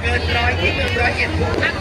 เกินร้อยที่เกินร้อยเอ็ดทุกท่าน